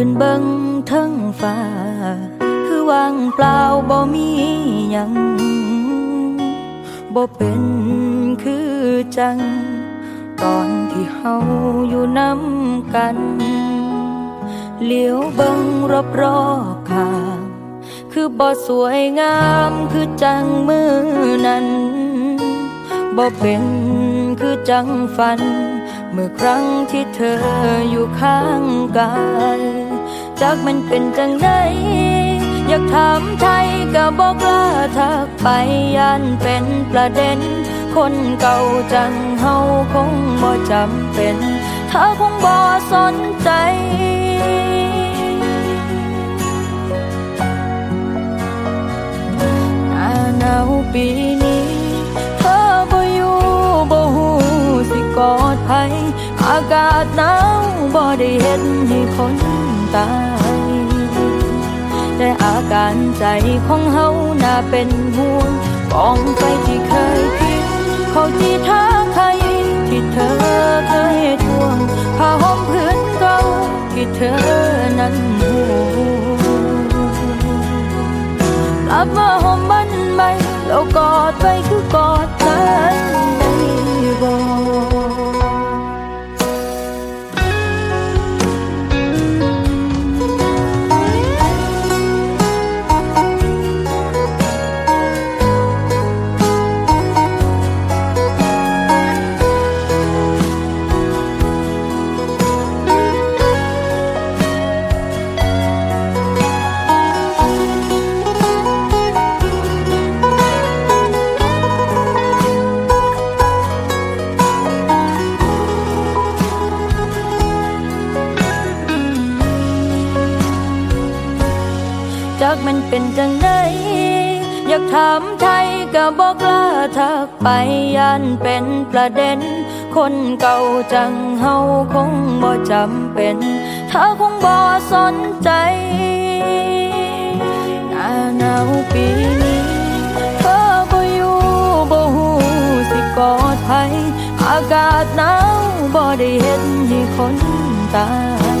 ขึ้นเบิ่งเทิงฟ้า คือว่างเปล่าบ่มีหยังบ่เป็นคือจัง ตอนที่เฮาอยู่น้ำกันเลี้ยวเบิ่งรอบรอบๆข้างคือบ่สวยงามคือจังมือนั้นบ่เป็นคือจังฝัน เมื่อครั้งที่เธออยู่ข้างกาย จากมันเป็นจังไดอยากถามไทยก็บอกลาทักไปยันเป็นประเด็น คนเก่าจังเฮาคงบ่จำเป็น เธอคงบ่สนใจหน้าหนาวปีนี้ เธอบ่อยู่บ่ฮู้สิกอดไผอากาศหนาวบ่ได้เห็นให้คน ตาย แต่อาการใจของเฮาน่าเป็นห่วงกองไปที่เคยคิดเขาที่ท้าใครที่เธอเคยทวงผ้าห่มพื้นเก่าที่เธอนั้น จากมันเป็นจังไดอยากถามไทยก็บอกลาทักไปยันเป็นประเด็น คนเก่าจังเฮาคงบ่จำเป็นเธอคงบ่สนใจหน้าหนาวปีนี้เธอบ่อยู่บ่ฮู้สิกอดไผอากาศหนาวบ่ได้เห็นให้คนตาย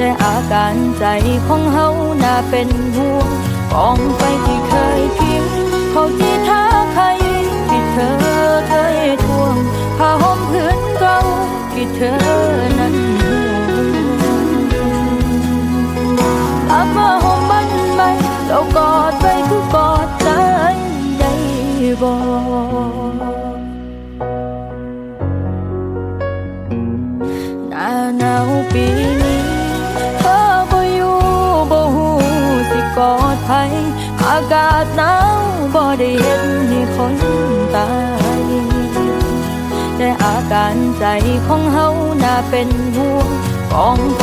แต่อาการใจของเฮาน่าเป็นห่วงกองไฟที่เคยพิมพ์เขาที่ท้าใครที่เธอเคยทวงผ้าห่มพื้นเก่าที่เธอนั้นห่วงกลับมาห่มมันไหมแล้วกอดไปคือกอดกันได้บ่หน้าหนาวปีนี้ สิกอดภัย อากาศหนาวบ่ได้เห็นให้คนตาย แต่อาการใจของเฮาน่าเป็นห่วงกองไฟ